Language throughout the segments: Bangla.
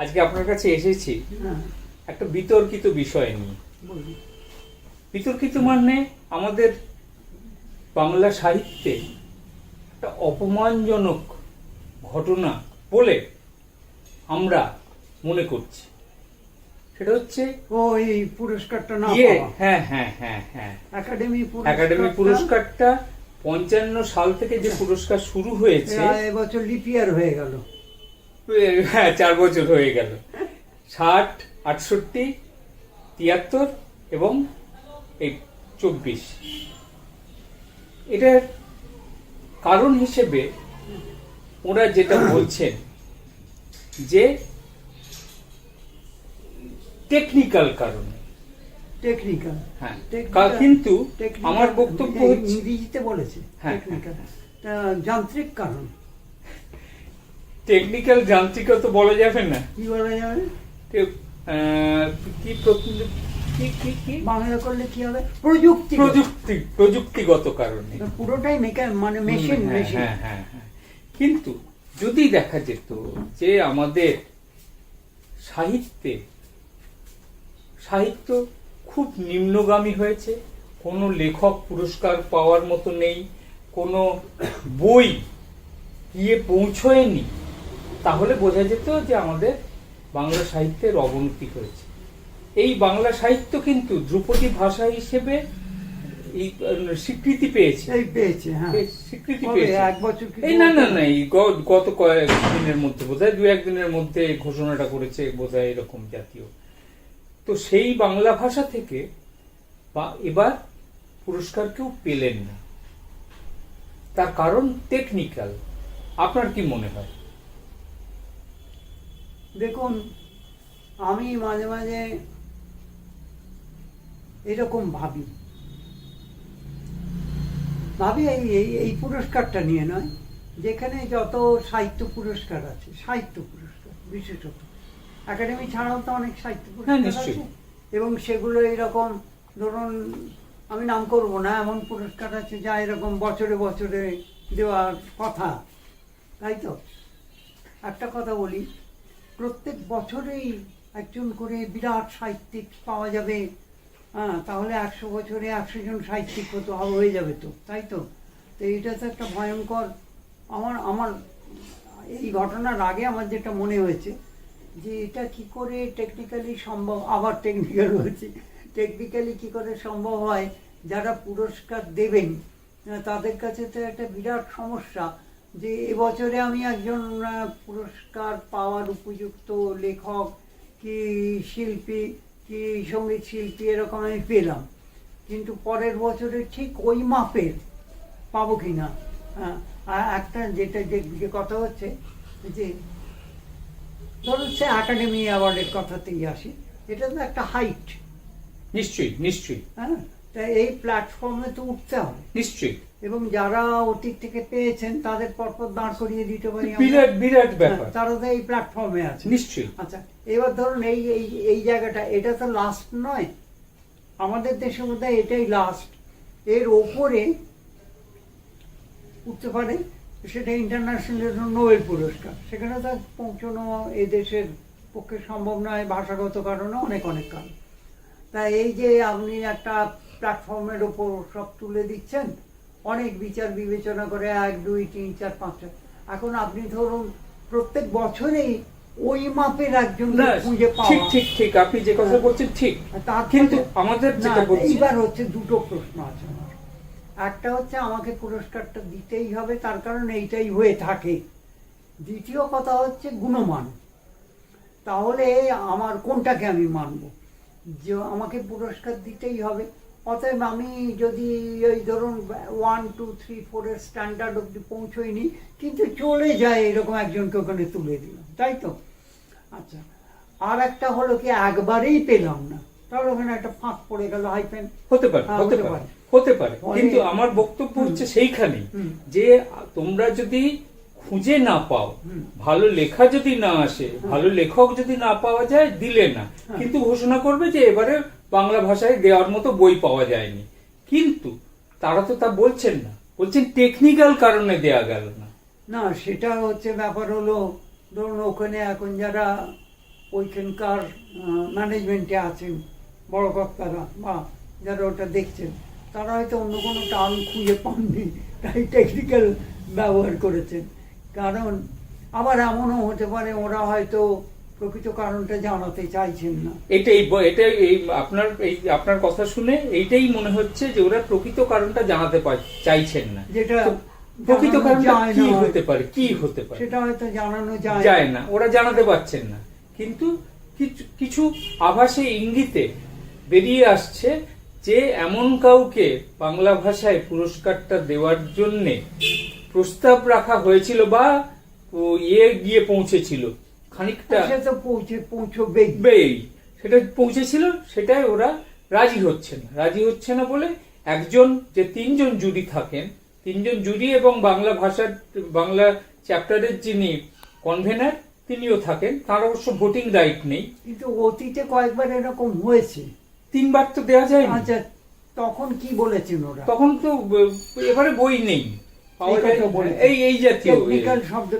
আজকে আপনার কাছে এসেছি। হ্যাঁ। একটা বিতর্কিত বিষয় নিয়ে। বিতর্কিত মানে আমাদের বাংলা সাহিত্যে একটা অপমানজনক ঘটনা বলে আমরা মনে করছি। সেটা হচ্ছে ও এই পুরস্কারটা না ইয়ে হ্যাঁ হ্যাঁ হ্যাঁ হ্যাঁ। একাডেমি একাডেমি পুরস্কারটা পঞ্চান্ন সাল থেকে যে পুরস্কার শুরু হয়েছে এবছর লিপিয়ার হয়ে গেল। হ্যাঁ চার বছর হয়ে গেল। ষাট আটষট্টি তিয়াত্তর এবং এই চব্বিশ। এটার কারণ হিসেবে ওরা যেটা বলছেন যে টেকনিক্যাল কারণে। টেকনিক্যাল হ্যাঁ। কিন্তু আমার বক্তব্য ইংরেজিতে বলেছে। হ্যাঁ, টেকনিক্যাল যান্ত্রিক কারণ। টেকনিক্যাল যান্ত্রিকতা তো বলা যাবে না। কি বলা যাবে? কি কি কি কি? বাংলা করলে কি হবে? প্রযুক্তি। প্রযুক্তি প্রযুক্তিগত কারণে। পুরোটাই মানে মেশিন হ্যাঁ, মেশিন হ্যাঁ হ্যাঁ হ্যাঁ। কিন্তু যদি দেখা যেত যে আমাদের সাহিত্যে সাহিত্য খুব নিম্নগামী হয়েছে কোনো লেখক পুরস্কার পাওয়ার মতো নেই কোনো বই গিয়ে পৌঁছয়নি তাহলে বোঝা যেত যে আমাদের বাংলা সাহিত্যের অবনতি হয়েছে। এই বাংলা সাহিত্য কিন্তু ধ্রুপদী ভাষা হিসেবে এই স্বীকৃতি পেয়েছে। এই পেয়েছে হ্যাঁ। স্বীকৃতি পেয়েছে। এক বছর এই না না না এই গত কয়েক দিনের মধ্যে বোধহয় দু একদিনের মধ্যে ঘোষণাটা করেছে বোধহয় এরকম জাতীয়। তো সেই বাংলা ভাষা থেকে বা এবার পুরস্কার কেউ পেলেন না। তার কারণ টেকনিক্যাল আপনার কি মনে হয়? দেখুন আমি মাঝে মাঝে এরকম ভাবি। ভাবি এই এই- এই পুরস্কারটা নিয়ে নয় যেখানে যত সাহিত্য পুরস্কার আছে সাহিত্য পুরস্কার বিশেষত। একাডেমি ছাড়াও তো অনেক সাহিত্য হ্যাঁ, পুরস্কার। আছে। এবং সেগুলো এরকম ধরুন আমি নাম করব না এমন পুরস্কার আছে যা এরকম বছরে বছরে দেওয়ার কথা। তাই তো? একটা কথা বলি প্রত্যেক বছরেই একজন করে বিরাট সাহিত্যিক পাওয়া যাবে। হ্যাঁ তাহলে একশো বছরে একশো জন সাহিত্যিক হতো হয়ে যাবে তো, তাই তো? তো এটা তো একটা ভয়ঙ্কর। আমার আমার, এই ঘটনার আগে আমার যেটা মনে হয়েছে যে এটা কি করে টেকনিক্যালি সম্ভব, আবার টেকনিক্যাল বলছি টেকনিক্যালি কি করে সম্ভব হয়, যারা পুরস্কার দেবেন, তাদের কাছে তো একটা বিরাট সমস্যা। যে এবছরে আমি একজন পুরস্কার পাওয়ার উপযুক্ত লেখক কি শিল্পী কি সংগীত শিল্পী এরকম আমি পেলাম। কিন্তু পরের বছরে ঠিক ওই মাপের পাবো কি না হ্যাঁ, আর একটা যেটা যে যে কথা হচ্ছে যে ধরুন সে একাডেমি অ্যাওয়ার্ডের কথাতেই আসি এটা তো একটা হাইট নিশ্চয়ই নিশ্চয়ই। হ্যাঁ তা এই প্ল্যাটফর্মে তো উঠতে হবে। নিশ্চয়ই। এবং যারা অতীত থেকে পেয়েছেন তাদের পরপর দাঁড় করিয়ে দিতে পারি বিরাট বিরাট হ্যাঁ, ব্যাপার। তারা তো এই প্ল্যাটফর্মে আছে। নিশ্চয়ই। আচ্ছা এবার ধরুন এই এই এই জায়গাটা এটা তো লাস্ট নয়। আমাদের দেশে বোধ এটাই লাস্ট এর ওপরে উঠতে পারে সেটা ইন্টারন্যাশনাল নোবেল পুরস্কার। সেখানে তো পৌঁছানো এ দেশের পক্ষে সম্ভব নয় ভাষাগত কারণে অনেক অনেক কারণ। তা এই যে আপনি একটা প্ল্যাটফর্মের ওপর সব তুলে দিচ্ছেন। অনেক বিচার বিবেচনা করে এক দুই তিন চার পাঁচটা এখন আপনি ধরুন প্রত্যেক বছরেই ওই মাপের একজন খুঁজে ঠিক পাওয়া। ঠিক ঠিক আপনি যে কথা বলছেন ঠিক। তার কিন্তু আমাদের যেটা বলছি এইবার হচ্ছে দুটো প্রশ্ন আছে আমার। একটা হচ্ছে আমাকে পুরস্কারটা দিতেই হবে তার কারণ এইটাই হয়ে থাকে। দ্বিতীয় কথা হচ্ছে গুণমান। তাহলে আমার কোনটাকে আমি মানব? যে আমাকে পুরস্কার দিতেই হবে অতএব আমি যদি ওই ধরুন ওয়ান টু থ্রি ফোরের স্ট্যান্ডার্ড অব্দি পৌঁছইনি কিন্তু চলে যায় এরকম একজনকে ওখানে তুলে দিলাম তাই তো? আচ্ছা আর একটা হলো কি একবারেই পেলাম না। তাহলে ওখানে একটা ফাঁক পড়ে গেল হাইপেন হতে পারে হ্যাঁ, হতে হতে পারে পারে। হতে পারে। কিন্তু আমার বক্তব্য হচ্ছে সেইখানে যে তোমরা যদি খুঁজে না পাও। ভালো লেখা যদি না আসে, ভালো লেখক যদি না পাওয়া যায়, দিলে না। কিন্তু ঘোষণা করবে যে এবারে বাংলা ভাষায় দেওয়ার মতো বই পাওয়া যায়নি। কিন্তু তারা তো তা বলছেন না। বলছেন টেকনিক্যাল কারণে দেয়া গেল না। না, সেটা হচ্ছে ব্যাপার হলো, ধরুন ওখানে এখন যারা ওইখানকার ম্যানেজমেন্টে আছেন, বড় কর্তারা, বা যারা ওটা দেখছেন, তারা হয়তো অন্য কোনো টার্ম খুঁজে পাননি, তাই টেকনিক্যাল ব্যবহার করেছেন। কারণ আবার এমনও হতে পারে ওরা হয়তো প্রকৃত কারণটা জানাতে চাইছেন না। এটাই ব- এটাই এই আপনার এই আপনার কথা শুনে এইটাই মনে হচ্ছে যে ওরা প্রকৃত কারণটা জানাতে চাইছেন না। যেটা প্রকৃত কারণটা কি হতে পারে? কি হতে পারে? সেটা হয়তো জানানো যায় যায় না। ওরা জানাতে পারছেন না। কিন্তু কিছু কিছু আভাসে ইঙ্গিতে বেরিয়ে আসছে যে এমন কাউকে বাংলা ভাষায় পুরস্কারটা দেওয়ার জন্য প্রস্তাব রাখা হয়েছিল বা ইয়ে গিয়ে পৌঁছেছিল। খানিকটা সে তো পৌঁছে পৌঁছবেই। সেটা পৌঁছেছিল সেটাই ওরা রাজি হচ্ছে না রাজি হচ্ছে না বলে একজন যে তিনজন জুরি থাকেন তিনজন জুরি এবং বাংলা ভাষার বাংলা চ্যাপ্টারের যিনি কনভেনার তিনিও থাকেন। তার অবশ্য ভোটিং রাইট নেই। কিন্তু অতীতে কয়েকবার এরকম হয়েছে। তিনবার তো দেওয়া যায় আচ্ছা তখন কি বলেছেন ওরা? তখন তো এবারে বই নেই। এই। এই জাতীয়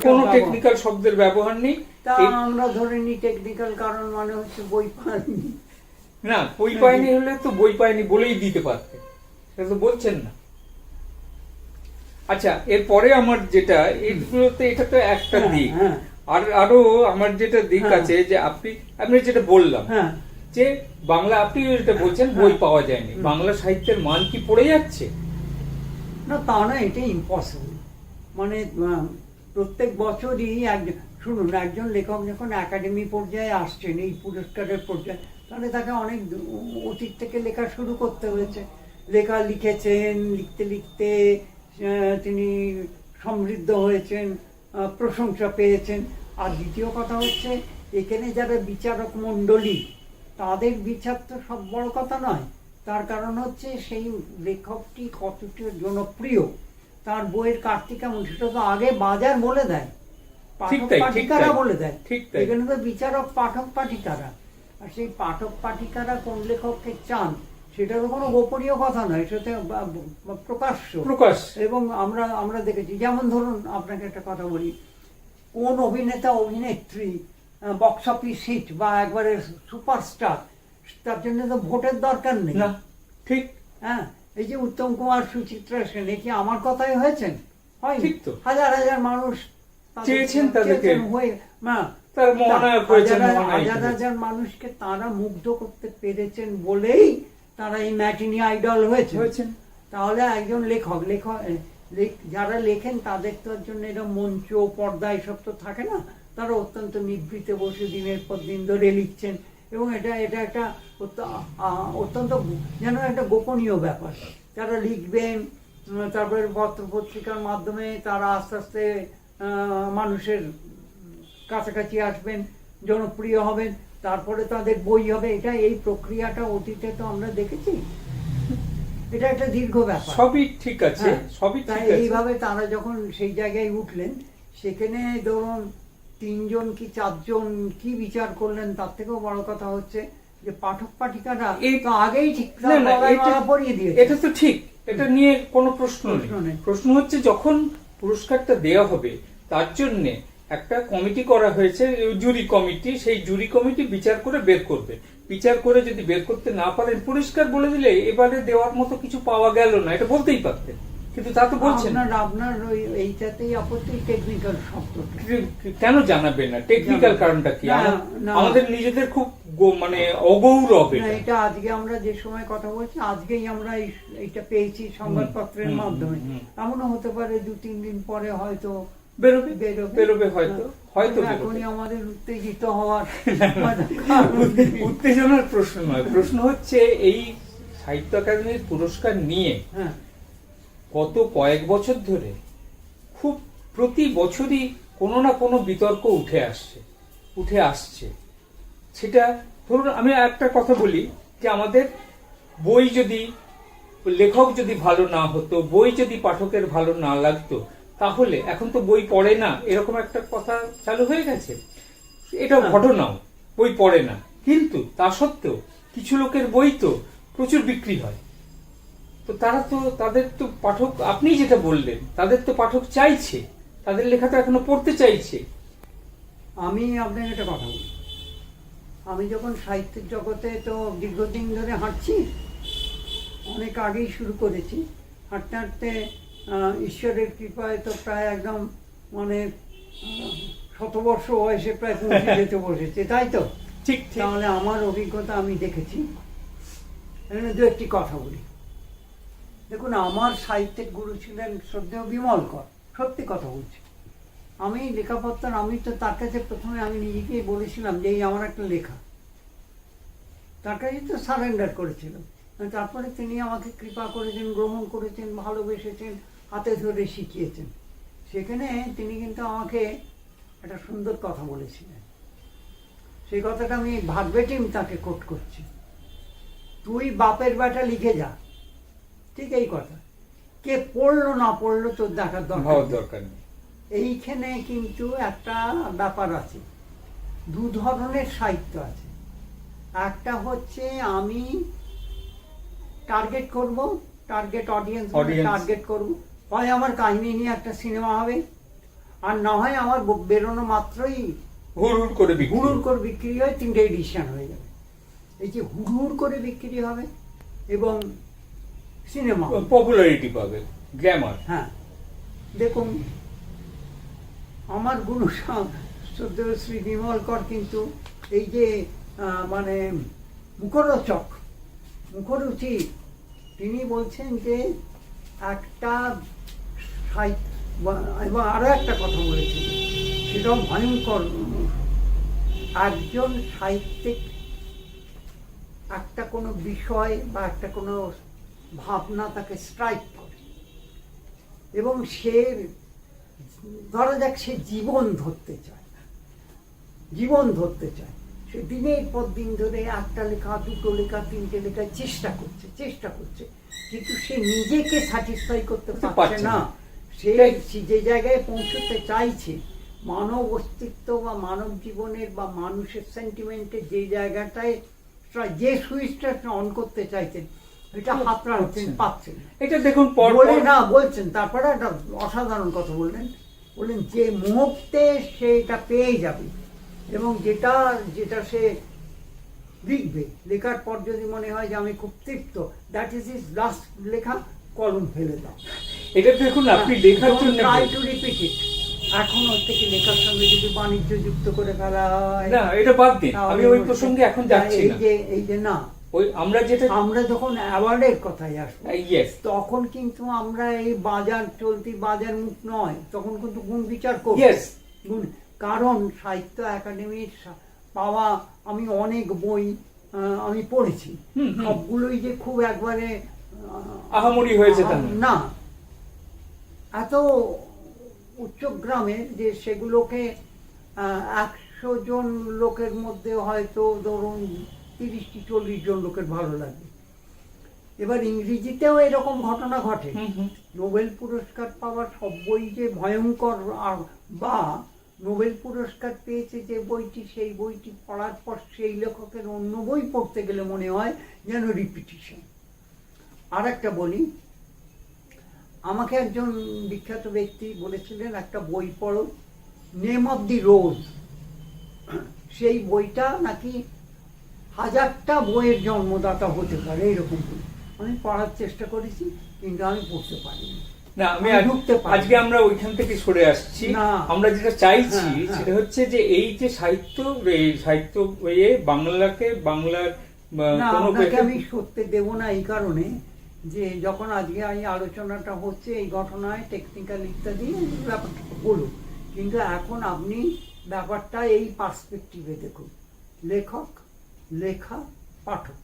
কোনো টেকনিক্যাল শব্দের ব্যবহার নেই। তা আমরা ধরে নিই টেকনিক্যাল কারণ মানে হচ্ছে বই না বই পায়নি হলে তো বই পায়নি বলেই দিতে পারতে। সেটা তো বলছেন না। আচ্ছা এরপরে আমার যেটা এগুলোতে এটা তো একটা হ্যাঁ, দিক। হ্যাঁ। আর আরও আমার যেটা দিক হ্যাঁ। আছে যে আপনি আপনি যেটা বললাম যে বাংলা আপনি যেটা বলছেন বই। পাওয়া যায়নি। বাংলা সাহিত্যের মান কি পড়ে যাচ্ছে? না, তা না এটা ইম্পসিবল মানে প্রত্যেক বছরই একজন শুনুন, একজন লেখক যখন একাডেমি পর্যায়ে আসছেন, এই পুরস্কারের পর্যায়ে, তাহলে তাকে অনেক অতীত থেকে লেখা শুরু করতে হয়েছে। লেখা লিখেছেন, লিখতে লিখতে তিনি সমৃদ্ধ হয়েছেন প্রশংসা পেয়েছেন। আর দ্বিতীয় কথা হচ্ছে, এখানে যারা বিচারক মণ্ডলী, তাদের বিচার তো সব বড় কথা নয়। তার কারণ হচ্ছে সেই লেখকটি কতটা জনপ্রিয় তার বইয়ের কার্তিক কেমন সেটা তো আগে বাজার বলে দেয় ঠিক পাঠক পাঠিকারা বলে দেয়। ঠিক এখানে তো বিচারক পাঠক পাঠিকারা। আর সেই পাঠক পাঠিকারা কোন লেখককে চান সেটা তো কোনো গোপনীয় কথা নয় সেটা প্রকাশ্য। প্রকাশ এবং আমরা আমরা দেখেছি যেমন ধরুন আপনাকে একটা কথা বলি কোন অভিনেতা অভিনেত্রী বক্স অফিস হিট বা একবারে সুপারস্টার তার জন্য তো ভোটের দরকার নেই। না ঠিক। হ্যাঁ এই যে উত্তম কুমার সুচিত্রা সেন কি আমার কথাই হয়েছেন? হয়নি ঠিক তো। হাজার হাজার মানুষ চেয়েছেন তাদেরকে। হয়ে না। হাজার। হাজার মানুষকে তারা মুগ্ধ করতে পেরেছেন বলেই তারা এই ম্যাটিনি আইডল হয়েছে তাহলে একজন লেখক লেখক যারা লেখেন তাদের তো জন্য এটা মঞ্চ পর্দা এসব তো থাকে না। তারা অত্যন্ত নিভৃতে বসে দিনের পর দিন ধরে লিখছেন। এবং এটা এটা একটা অত্য- অত্যন্ত যেন একটা গোপনীয় ব্যাপার। যারা লিখবেন তারপরে পত্র পত্রিকার মাধ্যমে তারা আস্তে আস্তে মানুষের কাছাকাছি আসবেন জনপ্রিয় হবেন তারপরে তাদের বই হবে। এটা এই প্রক্রিয়াটা অতীতে তো আমরা দেখেছি। এটা একটা দীর্ঘ ব্যাপার। সবই ঠিক আছে হ্যাঁ, সবই তাই এইভাবে তারা যখন সেই জায়গায় উঠলেন সেখানে ধরুন তিনজন কি চারজন কি বিচার করলেন তার থেকেও বড় কথা হচ্ছে যে পাঠক পাঠিকারা এই- তো আগেই ঠিক না, গলায় এটা- দিয়েছে। এটা তো ঠিক এটা নিয়ে কোনো প্রশ্ন নেই। প্রশ্ন হচ্ছে যখন পুরস্কারটা দেওয়া হবে তার জন্য একটা কমিটি করা হয়েছে জুরি কমিটি সেই জুরি কমিটি বিচার করে বের করবে। বিচার করে যদি বের করতে না পারেন পুরস্কার বলে দিলে এবারে দেওয়ার মতো কিছু পাওয়া গেল না এটা বলতেই পারতেন। কিন্তু তা তো বলছেন। না। আপনার ওই এইটাতেই আপত্তি টেকনিক্যাল শব্দটা। কেন জানাবেন না? টেকনিক্যাল কারণটা কি। আমাদের নিজেদের খুব মানে অগৌরব না, এটা। এটা আজকে আমরা যে সময় কথা বলছি আজকেই আমরা এইটা পেয়েছি সংবাদপত্রের মাধ্যমে। এমনও হতে পারে দু তিন দিন পরে হয়তো বেরোবে বেরোবে। বেরোবে হয়তো হয়তো এখনই আমাদের উত্তেজিত হওয়ার উত্তেজনার প্রশ্ন নয়। প্রশ্ন হচ্ছে এই সাহিত্য একাডেমির পুরস্কার নিয়ে হ্যাঁ। গত কয়েক বছর ধরে খুব প্রতি বছরই কোনো না কোনো বিতর্ক উঠে আসছে উঠে আসছে। সেটা ধরুন আমি একটা কথা বলি যে আমাদের বই যদি লেখক যদি ভালো না হতো বই যদি পাঠকের ভালো না লাগতো তাহলে এখন তো বই পড়ে না এরকম একটা কথা চালু হয়ে গেছে। এটা হ্যাঁ। ঘটনাও বই পড়ে না। কিন্তু তা সত্ত্বেও কিছু লোকের বই তো প্রচুর বিক্রি হয়। তো তারা তো তাদের তো পাঠক আপনি যেটা বললেন তাদের তো পাঠক চাইছে তাদের লেখা তো এখনও পড়তে চাইছে। আমি আপনাকে একটা কথা বলি। আমি যখন সাহিত্যের জগতে তো দীর্ঘদিন ধরে হাঁটছি অনেক আগেই শুরু করেছি হাঁটতে হাঁটতে ঈশ্বরের কৃপায় তো প্রায় একদম মানে শতবর্ষ বয়সে প্রায় পৌঁছে যেতে বসেছে তাই তো? ঠিক তাহলে আমার অভিজ্ঞতা আমি দেখেছি। এখানে দু একটি কথা বলি। দেখুন, আমার সাহিত্যিক গুরু ছিলেন শ্রদ্ধেয় বিমল কর সত্যি কথা বলছি। আমি লেখাপত্র, আমি তো তার কাছে প্রথমে আমি নিজেকেই বলেছিলাম যে এই আমার একটা লেখা। তার কাছে তো সারেন্ডার করেছিলাম। তারপরে তিনি আমাকে কৃপা করেছেন, গ্রহণ করেছেন, ভালোবেসেছেন, হাতে ধরে শিখিয়েছেন। সেখানে তিনি কিন্তু আমাকে একটা সুন্দর কথা বলেছিলেন। সেই কথাটা আমি ভাগবেটিম তাকে কোট করছি। তুই বাপের বেটা লিখে যা ঠিক এই কথা। কে পড়ল না পড়ল তোর দেখার দরকার নেই। দরকার নেই। এইখানে কিন্তু একটা ব্যাপার আছে। দু ধরনের সাহিত্য আছে। একটা হচ্ছে আমি টার্গেট করব টার্গেট অডিয়েন্স টার্গেট করব। হয় আমার কাহিনী নিয়ে একটা সিনেমা হবে আর না হয় আমার বেরোনো মাত্রই হুড় হুড় করে। হুড়ুর করে বিক্রি হয় তিনটে এডিশন হয়ে যাবে। এই যে হুড়ুর করে বিক্রি হবে এবং সিনেমা পপুলারিটি পাবে গ্ল্যামার হ্যাঁ। দেখুন আমার গুরু শ্রদ্ধেয় শ্রী বিমল কর কিন্তু এই যে মানে মুখরোচক মুখরুচি তিনি বলছেন যে একটা সাহিত্য এবং আরও একটা কথা বলেছেন সেটাও ভয়ঙ্কর। একজন সাহিত্যিক একটা কোনো বিষয় বা একটা কোনো ভাবনা তাকে স্ট্রাইক করে। এবং সে ধরা যাক সে জীবন ধরতে চায়। জীবন ধরতে চায়। সে দিনের পর দিন ধরে একটা লেখা দুটো লেখা তিনটে লেখা চেষ্টা করছে চেষ্টা করছে। কিন্তু সে নিজেকে স্যাটিসফাই করতে পারছে না। সে যে জায়গায় পৌঁছতে চাইছে মানব অস্তিত্ব বা মানব জীবনের বা মানুষের সেন্টিমেন্টের যে জায়গাটায় যে সুইচটা অন করতে চাইছেন এটা হাতড়াচ্ছেন পাচ্ছেন। পাচ্ছেন এটা দেখুন বলে না বলছেন। তারপরে একটা অসাধারণ কথা বললেন। বললেন যে মুহূর্তে সে এটা পেয়ে যাবে এবং যেটা যেটা সে লিখবে লেখার পর যদি মনে হয় যে আমি খুব তৃপ্ত দ্যাট ইজ ইজ লাস্ট লেখা কলম ফেলে দাও। এটা দেখুন আপনি লেখার জন্য ট্রাই টু রিপিট ইট এখন ওর থেকে লেখার সঙ্গে যদি বাণিজ্য যুক্ত করে ফেলা হয় না এটা বাদ দিন। আমি ওই প্রসঙ্গে এখন যাচ্ছি এই যে এই যে না ওই আমরা যেটা আমরা যখন অ্যাওয়ার্ডের কথায় আসব ইয়েস তখন কিন্তু আমরা এই বাজার চলতি বাজার মুখ নয় তখন কিন্তু গুণ বিচার করব Yes. গুণ কারণ সাহিত্য একাডেমির পাওয়া আমি অনেক বই আমি পড়েছি। সবগুলোই যে খুব একবারে আহামরি হয়েছে। না এত উচ্চ গ্রামের যে সেগুলোকে একশো জন লোকের মধ্যে হয়তো ধরুন তিরিশ কি চল্লিশ জন লোকের ভালো লাগবে এবার ইংরেজিতেও এরকম ঘটনা ঘটে। নোবেল পুরস্কার পাওয়া সব বই যে ভয়ঙ্কর বা নোবেল পুরস্কার পেয়েছে যে বইটি সেই বইটি পড়ার পর সেই লেখকের অন্য বই পড়তে গেলে মনে হয় যেন রিপিটিশন আর একটা বলি আমাকে একজন বিখ্যাত ব্যক্তি বলেছিলেন একটা বই পড়ো নেম অফ দি রোজ সেই বইটা নাকি হাজারটা বইয়ের জন্মদাতা হতে পারে এরকম বই আমি পড়ার চেষ্টা করেছি কিন্তু আমি পড়তে পারিনি না আমি। আজকে আমরা ওইখান থেকে সরে আসছি। আমরা যেটা চাইছি হ্যাঁ, হ্যাঁ। সেটা হচ্ছে যে এই যে সাহিত্য সাহিত্য এ বাংলাকে বাংলার আপনাকে আমি সত্যি দেব না এই কারণে যে যখন আজকে এই আলোচনাটা হচ্ছে এই ঘটনায় টেকনিক্যাল ইত্যাদি ব্যাপারটা বলুন কিন্তু এখন আপনি ব্যাপারটা এই পার্সপেক্টিভে দেখুন লেখক লেখা পাঠক।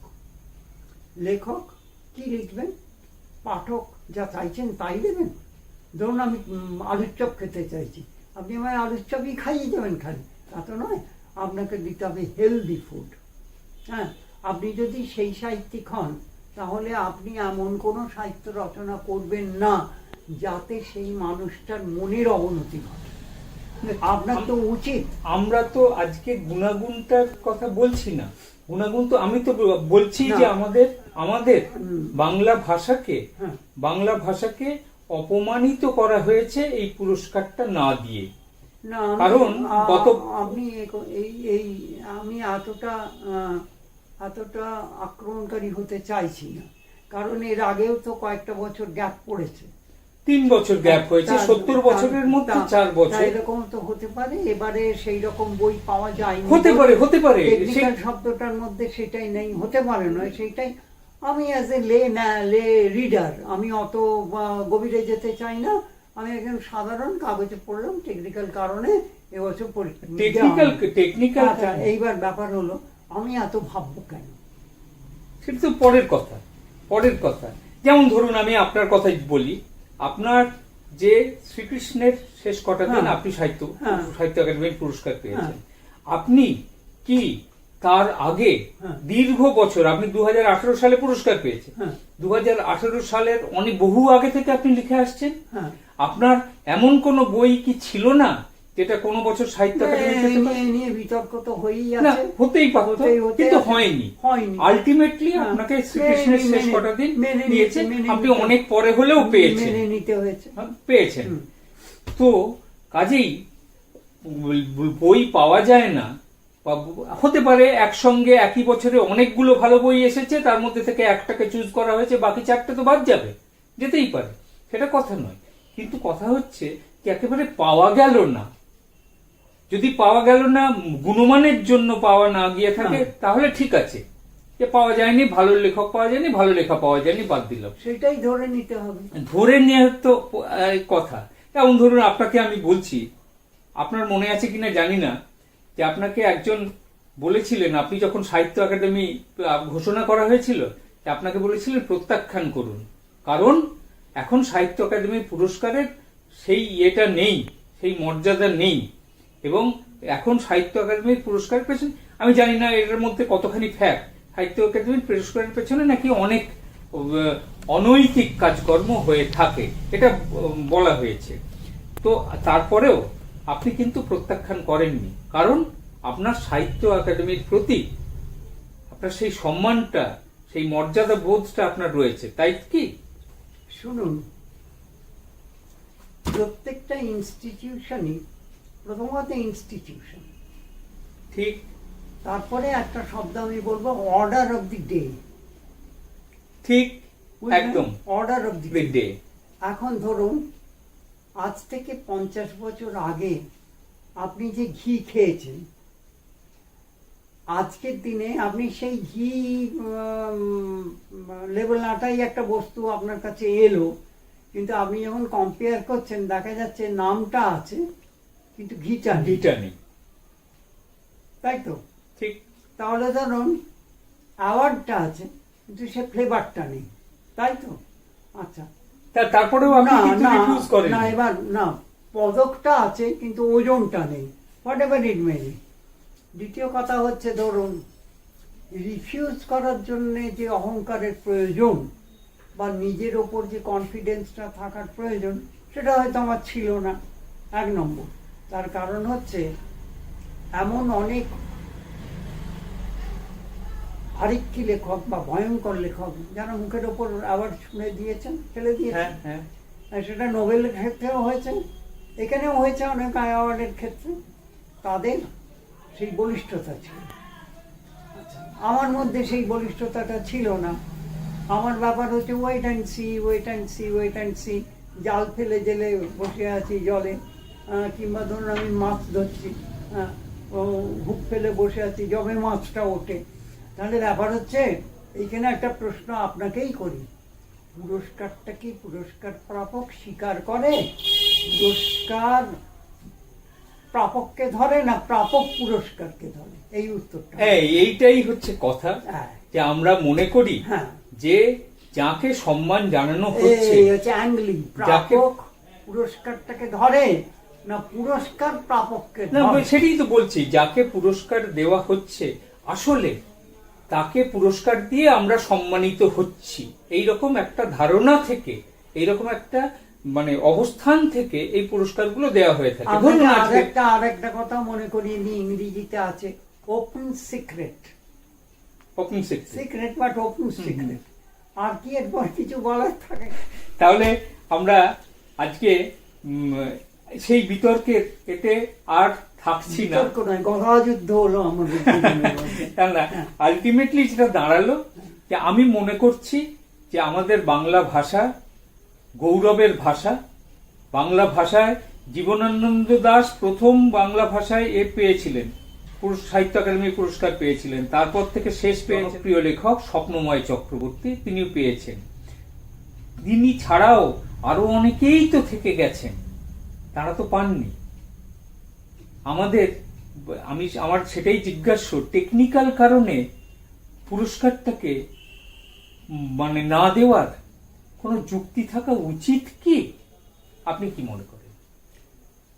লেখক কি লিখবেন? পাঠক যা চাইছেন তাই দেবেন? ধরুন আমি আলুর চপ খেতে চাইছি। আপনি আমায় আলুর চপই খাইয়ে দেবেন খালি। তা তো নয়। আপনাকে দিতে হবে হেলদি ফুড হ্যাঁ আপনি যদি সেই সাহিত্যিক হন তাহলে আপনি এমন কোনো সাহিত্য রচনা করবেন না যাতে সেই মানুষটার মনের অবনতি ঘটে। আপনার তো উচিত। আমরা তো আজকে গুণাগুণটার কথা বলছি না। গুণাগুণ তো আমি তো বলছি যে আমাদের আমাদের বাংলা ভাষাকে হ্যাঁ। বাংলা ভাষাকে অপমানিত করা হয়েছে এই পুরস্কারটা না দিয়ে। না কারণ গত- আপনি এই এই আমি এতটা এতটা আক্রমণকারী হতে চাইছি না। কারণ এর আগেও তো কয়েকটা বছর গ্যাপ পড়েছে। তিন বছর গ্যাপ হয়েছে সত্তর বছরের মধ্যে চার বছর। এরকম তো হতে পারে এবারে সেই রকম বই পাওয়া যায় হতে পারে হতে পারে। শব্দটার মধ্যে সেটাই নেই হতে পারে নয় সেটাই আমি অ্যাজ এ লে না লে রিডার আমি অত গভীরে যেতে চাই না। আমি একজন সাধারণ কাগজে পড়লাম টেকনিক্যাল কারণে এবছর টেকনিক্যাল টেকনিক্যাল এইবার ব্যাপার হলো আমি এত ভাববো কেন? সেটা তো পরের কথা পরের কথা। যেমন ধরুন আমি আপনার কথাই বলি আপনার যে শ্রীকৃষ্ণের শেষ কটা দিন হ্যাঁ। আপনি সাহিত্য হ্যাঁ। সাহিত্য একাডেমির পুরস্কার পেয়েছেন হ্যাঁ। আপনি কি তার আগে। দীর্ঘ বছর আপনি দু হাজার আঠারো সালে পুরস্কার পেয়েছেন দু হাজার আঠারো সালের অনেক বহু আগে থেকে আপনি লিখে আসছেন আপনার এমন কোনো বই কি ছিল না যেটা কোনো বছর সাহিত্য পেতে নিয়ে- বিতর্ক তো হয়েই আছে। হতেই পারত কিন্তু হয়নি। হয়নি। আলটিমেটলি হ্যাঁ। আপনাকে শ্রীকৃষ্ণের শেষ কটা দিন নিতে- আপনি অনেক পরে হলেও পেয়েছেন। মেনে নিতে হয়েছে। হ্যাঁ, পেয়েছেন। তো কাজেই বই- বই পাওয়া যায় না। হতে পারে একসঙ্গে একই বছরে অনেকগুলো ভালো বই এসেছে তার মধ্যে থেকে একটাকে চুজ করা হয়েছে বাকি চারটে তো বাদ যাবে। যেতেই পারে। সেটা কথা নয়। কিন্তু কথা হচ্ছে যে একেবারে পাওয়া গেল না। যদি পাওয়া গেল না গুণমানের জন্য পাওয়া না গিয়ে থাকে। তাহলে ঠিক আছে। যে পাওয়া যায়নি ভালো লেখক পাওয়া যায়নি ভালো লেখা পাওয়া যায়নি বাদ দিলাম। সেটাই ধরে নিতে হবে। ধরে নেওয়ার তো কথা। যেমন ধরুন আপনাকে আমি বলছি আপনার মনে আছে কিনা জানি না যে আপনাকে একজন বলেছিলেন আপনি যখন সাহিত্য একাডেমি ঘোষণা করা হয়েছিল আপনাকে বলেছিলেন প্রত্যাখ্যান করুন। কারণ এখন সাহিত্য একাডেমি পুরস্কারের সেই ইয়েটা নেই সেই মর্যাদা নেই। এবং এখন সাহিত্য একাডেমির পুরস্কার পেছনে আমি জানি না এটার মধ্যে কতখানি ফ্যাক্ট সাহিত্য একাডেমির পুরস্কারের পেছনে নাকি অনেক অনৈতিক কাজকর্ম হয়ে থাকে। এটা বলা হয়েছে। তো তারপরেও আপনি কিন্তু প্রত্যাখ্যান করেননি। কারণ আপনার সাহিত্য একাডেমির প্রতি আপনার সেই সম্মানটা, সেই মর্যাদা বোধটা আপনার রয়েছে। তাই কি? শুনুন, প্রত্যেকটা ইনস্টিটিউশনই প্রথমত ইনস্টিটিউশন ঠিক। তারপরে একটা শব্দ আমি বলব অর্ডার অফ দি ডে ঠিক একদম। অর্ডার অফ দি ডে এখন ধরুন আজ থেকে পঞ্চাশ বছর আগে আপনি যে ঘি খেয়েছেন আজকের দিনে আপনি সেই ঘি লেবেল আটাই একটা বস্তু আপনার কাছে এলো কিন্তু আপনি যখন কম্পেয়ার করছেন দেখা যাচ্ছে নামটা আছে কিন্তু ঘিটা ঘিটা নেই তাই তো? ঠিক। তাহলে ধরুন অ্যাওয়ার্ডটা আছে কিন্তু সে ফ্লেভারটা নেই। তাই তো? আচ্ছা। তারপরেও আপনি না এবার না পদকটা আছে কিন্তু ওজনটা নেই। হোয়াট এভার ইট দ্বিতীয় কথা হচ্ছে ধরুন রিফিউজ করার জন্য যে অহংকারের প্রয়োজন বা নিজের ওপর যে কনফিডেন্সটা থাকার প্রয়োজন সেটা হয়তো আমার ছিল না। এক নম্বর। তার কারণ হচ্ছে এমন অনেক আরেকটি লেখক বা ভয়ঙ্কর লেখক যারা মুখের ওপর আবার শুনে দিয়েছেন ফেলে দিয়েছেন। হ্যাঁ হ্যাঁ। সেটা নোবেলের ক্ষেত্রেও হয়েছে এখানেও হয়েছে অনেক অ্যাওয়ার্ডের ক্ষেত্রে। তাদের সেই বলিষ্ঠতা ছিল। আমার মধ্যে সেই বলিষ্ঠতাটা ছিল না। আমার ব্যাপার হচ্ছে wait and see wait and see wait and see জাল ফেলে জেলে বসে আছি জলে। কিংবা ধরুন আমি মাছ ধরছি হুক ফেলে বসে আছি যবে মাছটা ওঠে। তাহলে ব্যাপার হচ্ছে এইখানে একটা প্রশ্ন আপনাকেই করি। পুরস্কারটা কি পুরস্কার প্রাপক স্বীকার করে? পুরস্কার প্রাপককে ধরে না প্রাপক পুরস্কারকে ধরে? এই উত্তরটা। হ্যাঁ এইটাই হচ্ছে কথা। হ্যাঁ। যে আমরা মনে করি হ্যাঁ। যে যাকে সম্মান জানানো হচ্ছে হচ্ছে পুরস্কারটাকে ধরে না পুরস্কার প্রাপককে না সেটাই তো বলছি যাকে পুরস্কার দেওয়া হচ্ছে আসলে তাকে পুরস্কার দিয়ে আমরা সম্মানিত হচ্ছি। এইরকম একটা ধারণা থেকে এইরকম একটা মানে অবস্থান থেকে এই পুরস্কারগুলো দেওয়া হয়ে থাকে। আরেকটা আরেকটা কথা মনে করিয়ে দিই ইংরেজিতে আছে open secret open sector secret but open secret আর কি এরপর কিছু বলার থাকে? তাহলে আমরা আজকে সেই বিতর্কের এতে আর থাকছি না। গদাযুদ্ধ হলো আমাদের না আলটিমেটলি যেটা দাঁড়াল যে আমি মনে করছি যে আমাদের বাংলা ভাষা গৌরবের ভাষা বাংলা ভাষায় জীবনানন্দ দাস প্রথম বাংলা ভাষায় এ পেয়েছিলেন সাহিত্য একাডেমি পুরস্কার পেয়েছিলেন। তারপর থেকে শেষ পেয়েছেন প্রিয় লেখক স্বপ্নময় চক্রবর্তী তিনিও পেয়েছেন। তিনি ছাড়াও আরও অনেকেই তো থেকে গেছেন। তারা তো পাননি। আমাদের, আমি, আমার সেটাই জিজ্ঞাস্য টেকনিক্যাল কারণে পুরস্কারটাকে মানে না দেওয়ার কোনো যুক্তি থাকা উচিত কি? আপনি কি মনে করেন?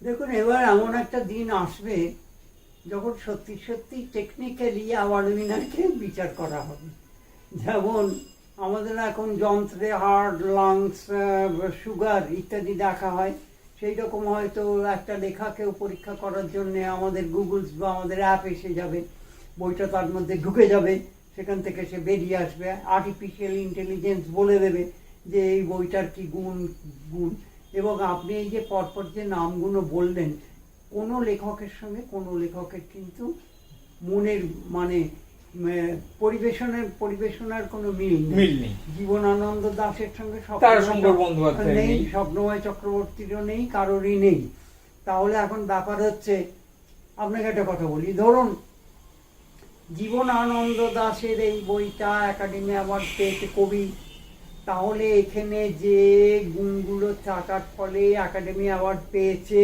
দেখুন, এবার এমন একটা দিন আসবে যখন সত্যি সত্যি টেকনিক্যালি অ্যাওয়ার্ড উইনারকে বিচার করা হবে। যেমন আমাদের এখন যন্ত্রে হার্ট লাংস সুগার ইত্যাদি দেখা হয়। সেই রকম হয়তো একটা লেখাকেও পরীক্ষা করার জন্য আমাদের গুগলস বা আমাদের অ্যাপ এসে যাবে। বইটা তার মধ্যে ঢুকে যাবে, সেখান থেকে সে বেরিয়ে আসবে। আর্টিফিশিয়াল ইন্টেলিজেন্স বলে দেবে যে এই বইটার কি গুণ গুণ। এবং আপনি এই যে পরপর যে নামগুলো বললেন, কোনো লেখকের সঙ্গে কোনো লেখকের কিন্তু মনের মানে পরিবেশনের পরিবেশনার কোনো মিল মিল নেই। জীবনানন্দ দাশের সঙ্গে স্বপ্নময় তারাশঙ্কর বন্দ্যোপাধ্যায় নেই। স্বপ্নময় চক্রবর্তীরও নেই কারোরই নেই। তাহলে এখন ব্যাপার হচ্ছে আপনাকে একটা কথা বলি ধরুন জীবনানন্দ দাশের এই বইটা একাডেমি অ্যাওয়ার্ড পেয়েছে কবি তাহলে এখানে যে গুণগুলো থাকার ফলে একাডেমি অ্যাওয়ার্ড পেয়েছে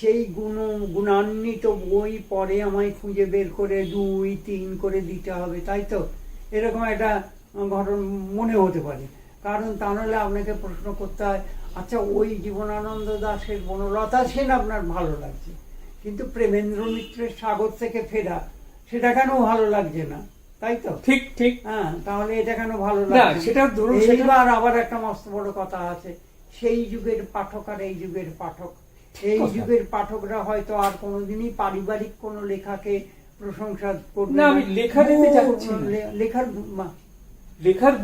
সেই গুণ গুণান্বিত বই পরে আমায় খুঁজে বের করে দুই তিন করে দিতে হবে তাই তো? এরকম একটা ঘটনা মনে হতে পারে। কারণ তা নাহলে আপনাকে প্রশ্ন করতে হয় আচ্ছা ওই জীবনানন্দ দাশের বনলতা সেন আপনার ভালো লাগছে। কিন্তু প্রেমেন্দ্র মিত্রের সাগর থেকে ফেরা সেটা কেন ভালো লাগছে না? তাই তো? ঠিক ঠিক। হ্যাঁ তাহলে এটা কেন ভালো লাগছে? সেটা ধরুন সেটা- আবার একটা মস্ত বড় কথা আছে। সেই যুগের পাঠক আর এই যুগের পাঠক। এই যুগের পাঠকরা হয়তো আর কোনোদিনই পারিবারিক কোনো লেখাকে প্রশংসা করবে না, আমি লেখা দিতে যাচ্ছি লেখার লেখার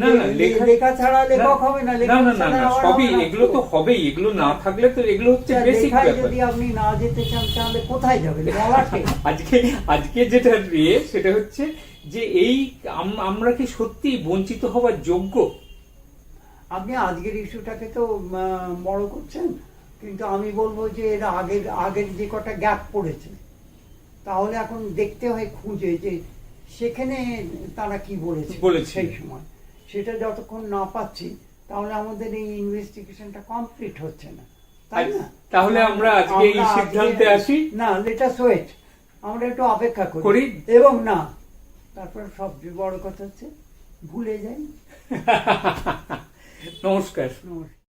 না না লেখা লেখা ছাড়া লেখক হবে না, না না না সবই এগুলো তো হবেই এগুলো না থাকলে তো এগুলো হচ্ছে বেসিক ব্যাপার যদি আপনি না যেতে চান তাহলে কোথায় যাবেন? আজকে আজকে যেটা ইয়ে সেটা হচ্ছে যে এই আমরা কি সত্যি বঞ্চিত হওয়ার যোগ্য? আপনি আজকের ইস্যুটাকে তো বড় করছেন? কিন্তু আমি বলব যে এর আগের আগের যে কটা গ্যাপ পড়েছে তাহলে এখন দেখতে হয় খুঁজে যে সেখানে তারা কি বলেছে বলেছে। সেই সময়। সেটা যতক্ষণ না পাচ্ছি তাহলে আমাদের এই ইনভেস্টিগেশনটা কমপ্লিট হচ্ছে না। তাই না? তাহলে আমরা আজকে এই সিদ্ধান্তে আসি? না লেটাস ওয়েট আমরা একটু অপেক্ষা করি। করি? এবং না তারপর সবচেয়ে বড় কথা হচ্ছে ভুলে যাই। নমস্কার। নমস্কার।